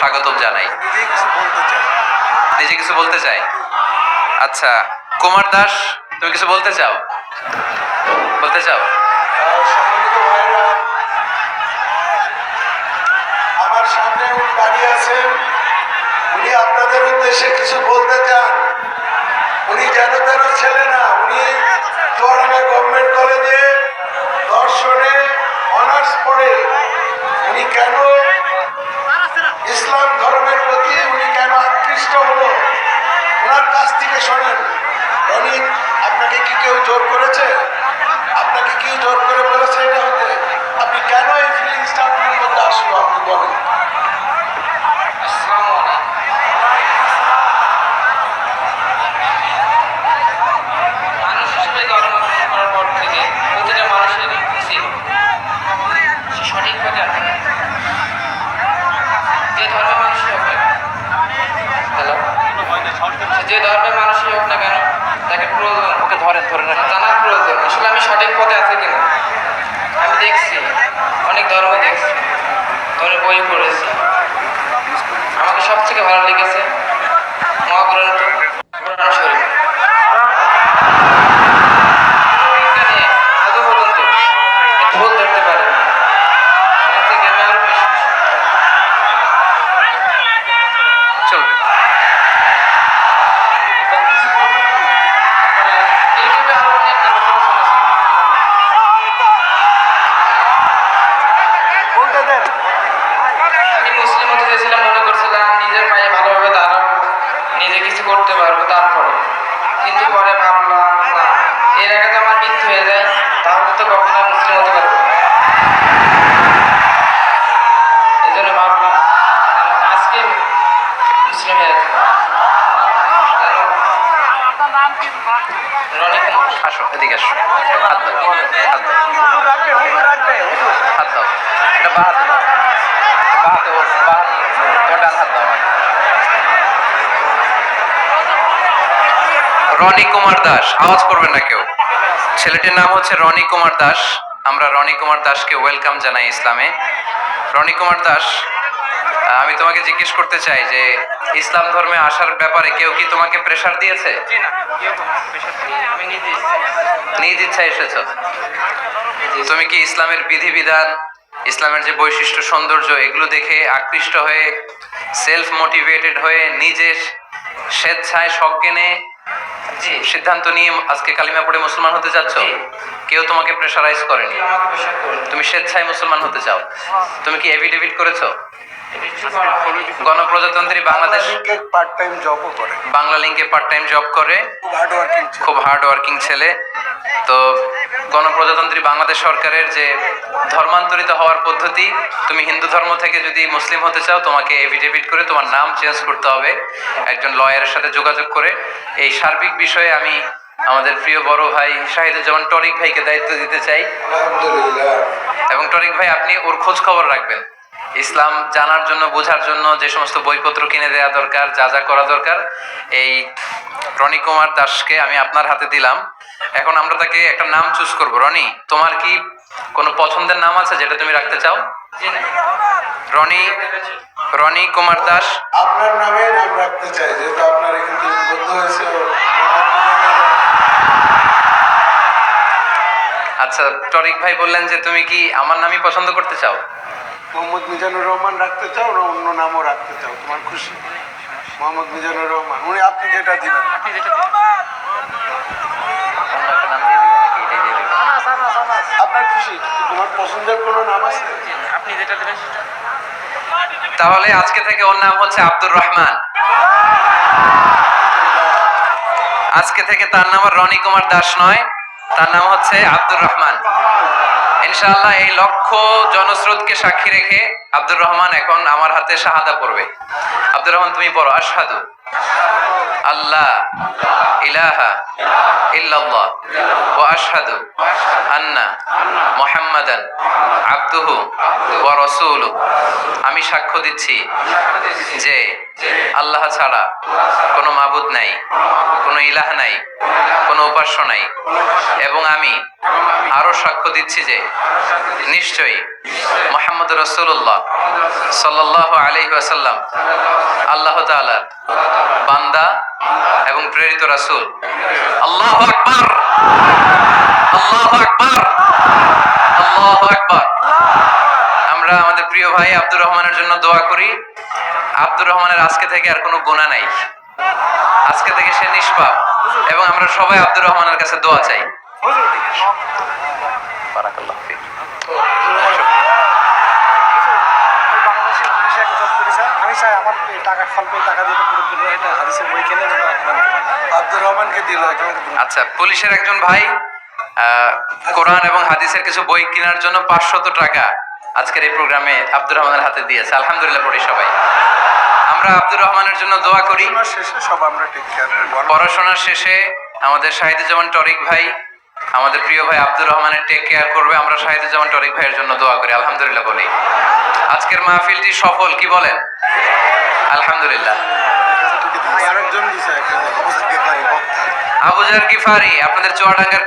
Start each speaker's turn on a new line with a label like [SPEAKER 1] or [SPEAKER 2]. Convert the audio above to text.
[SPEAKER 1] স্বাগতম জানাই। নিজে কিছু বলতে চাই। আচ্ছা কুমার দাস তুমি কিছু বলতে চাও? বলতে চাও?
[SPEAKER 2] আমার সামনে উনি দাঁড়িয়ে আছেন। উনি আপনাদের উদ্দেশ্যে কিছু জোর করেছে? আপনাকে কি জোর করে বলেছে এটা হতে? আপনি কেন এই ফিলিংসটা আপনার মধ্যে আসলো আপনি বলেন।
[SPEAKER 3] মানুষ হিসেবে
[SPEAKER 1] ধরেন ধরেন
[SPEAKER 3] জানার প্রয়োজন আসলে আমি সঠিক পথে আছি কিনা আমি দেখছি অনেক ধর্ম দেখছি ধরে বই পড়েছি আমাকে সব থেকে ভালো লেগেছে মহাগ্রন্থ কোরআন শরীফ বিজ্ঞানী আজও পর্যন্ত এই ঢোল ধরতে পারে না। এর থেকে আমি আরও বেশি খুশি।
[SPEAKER 1] চলবে
[SPEAKER 3] ইউটিউবে আরও অনেক আলোচনা শুনেছি।
[SPEAKER 2] বলতে দেন
[SPEAKER 3] আমি মুসলিম হতে চেয়েছিলাম মনে করছিলাম নিজের পায়ে ভালোভাবে দাঁড়াবো নিজে কিছু করতে পারব তারপরে কিন্তু পরে ভাবলাম না এর আগে তো আমার মৃত্যু হয়ে যায় তাহলে তো কখনো আর মুসলিম হতে পারব না এই জন্য ভাবলাম আজকে মুসলিম হয়ে যাচ্ছে রনি কুমার
[SPEAKER 1] আসো, এদিকে আসো। হাত দাও হাত দাও এটা ডান হাত দাও রনি কুমার দাস, আওয়াজ করবেন না কেউ। ছেলেটির নাম হচ্ছে রনি কুমার দাস। আমরা রনি কুমার দাসকে ওয়েলকাম জানাই ইসলামে। রনি কুমার দাস আমি তোমাকে জিজ্ঞেস করতে চাই যে ইসলাম ধর্মে আসার ব্যাপারে কেউ কি তোমাকে প্রেসার দিয়েছে?
[SPEAKER 3] নিজে
[SPEAKER 1] ইচ্ছা এসেছ। তুমি কি ইসলামের বিধিবিধান ইসলামের যে বৈশিষ্ট্য সৌন্দর্য এগুলো দেখে আকৃষ্ট হয়ে সেলফ মোটিভেটেড হয়ে নিজের স্বেচ্ছায় সজ্ঞানে সিদ্ধান্ত নিয়ে আজকে কালিমা পড়ে মুসলমান হতে চাচ্ছ কেউ তোমাকে প্রেশারাইজ করেনি? তুমি স্বেচ্ছায় মুসলমান হতে চাও? তুমি কি এভিডেভিট করেছ। গণপ্রজাতন্ত্রী বাংলাদেশ
[SPEAKER 2] পার্ট টাইম জবও করে।
[SPEAKER 1] বাংলা লিঙ্কে পার্ট টাইম জব করে।
[SPEAKER 2] খুব হার্ড ওয়ার্কিং
[SPEAKER 1] খুব হার্ড ওয়ার্কিং ছেলে। তো গণপ্রজাতন্ত্রী বাংলাদেশ সরকারের যে ধর্মান্তরিত হওয়ার পদ্ধতি তুমি হিন্দু ধর্ম থেকে যদি মুসলিম হতে চাও তোমাকে এভিডেভিট করে তোমার নাম চেঞ্জ করতে হবে। একজন লয়ারের সাথে যোগাযোগ করে। এই সার্বিক বিষয়ে আমি আমাদের প্রিয় বড় ভাই শাহিদুজ্জামান টরিক ভাইকে দায়িত্ব দিতে চাই। এবং টরিক ভাই আপনি ওর খোঁজ খবর রাখবেন। ইসলাম জানার জন্য বোঝার জন্য যে সমস্ত বইপত্র কিনে দেওয়া দরকার যা যা করা দরকার এই রনি কুমার দাসকে আমি আপনার হাতে দিলাম। এখন আমরা তাকে একটা নাম চুজ করব। রনি তোমার কি কোনো পছন্দের নাম আছে যেটা তুমি রাখতে চাও? রনি রনি কুমার দাস।
[SPEAKER 2] আপনার নামে নাম রাখতে চাই যেহেতু আপনার এখান হয়েছে
[SPEAKER 1] আচ্ছা টরিক ভাই বললেন যে তুমি কি আমার নামই পছন্দ করতে চাও?
[SPEAKER 2] মোহাম্মদ মিজানুর রহমান রাখতে চাও না অন্য নামও রাখতে চাও? তোমার খুশি? মোহাম্মদ মিজানুর রহমান। উনি আপনি যেটা দিবেন। আপনার খুশি? তোমার পছন্দের কোনো নাম আছে?
[SPEAKER 3] আপনি যেটা দেবেন
[SPEAKER 1] তাহলে আজকে থেকে ওর নাম হচ্ছে আব্দুর রহমান। আজকে থেকে তার নাম আর রনি কুমার দাস নয় তার নাম হচ্ছে আব্দুর রহমান। ইনশাআল্লাহ এই লক্ষ জনস্রোতকে সাক্ষী রেখে আব্দুর রহমান এখন আমার হাতে শাহাদা পড়বে। আব্দুর রহমান, তুমি পড়ো। আশহাদু আল্লাহ ইলাহা ইল্লাল্লাহ ওয়া আশহাদু আন্না মুহাম্মাদান আবদুহু ওয়া আমি সাক্ষ্য দিচ্ছি যে আল্লাহ ছাড়া কোনো মাবুদ নাই, কোনো ইলাহ নাই, কোনো উপাস্য নাই। এবং আমি আরও সাক্ষ্য দিচ্ছি যে নিশ্চয়ই মোহাম্মদ রসুল্লাহ সাল্লাহ আলহি আসাল্লাম আল্লাহ তাআলার বান্দা এবং প্রেরিত রাসূল। আল্লাহ আকবার! আল্লাহ আকবার! আল্লাহ আকবার! আমরা আমাদের প্রিয় ভাই আব্দুর রহমানের জন্য দোয়া করি। আব্দুর রহমানের আজকে থেকে আর কোনো গুণা নাই। আজকে থেকে সে নিষ্পাপ। এবং আমরা সবাই আব্দুর রহমানের কাছে দোয়া চাই।
[SPEAKER 4] আমি চাই আমার টাকা দিয়ে এটা হাদিসের বই কিনে।
[SPEAKER 2] আব্দুর রহমানকে দিল
[SPEAKER 1] আচ্ছা পুলিশের একজন ভাই কোরআন এবং হাদিসের কিছু বই কেনার জন্য পাঁচশত টাকা আজকের এই প্রোগ্রামে আব্দুর রহমানের হাতে দিয়েছে। আলহামদুলিল্লাহ পড়ি সবাই। আমরা আব্দুর রহমানের জন্য দোয়া করি।
[SPEAKER 2] শেষে সব আমরা
[SPEAKER 1] পড়াশোনার শেষে আমাদের শাহিদুজ্জামান টরিক ভাই আমাদের প্রিয় ভাই আব্দুর রহমানের টেক কেয়ার করবে। আমরা শাহিদুজ্জামান টরিক ভাইয়ের জন্য দোয়া করি। আলহামদুলিল্লাহ বলি। আজকের মাহফিলটি সফল কি বলেন? আলহামদুলিল্লাহ। আবুজার গিফারি। আপনাদের চুয়াডাঙ্গার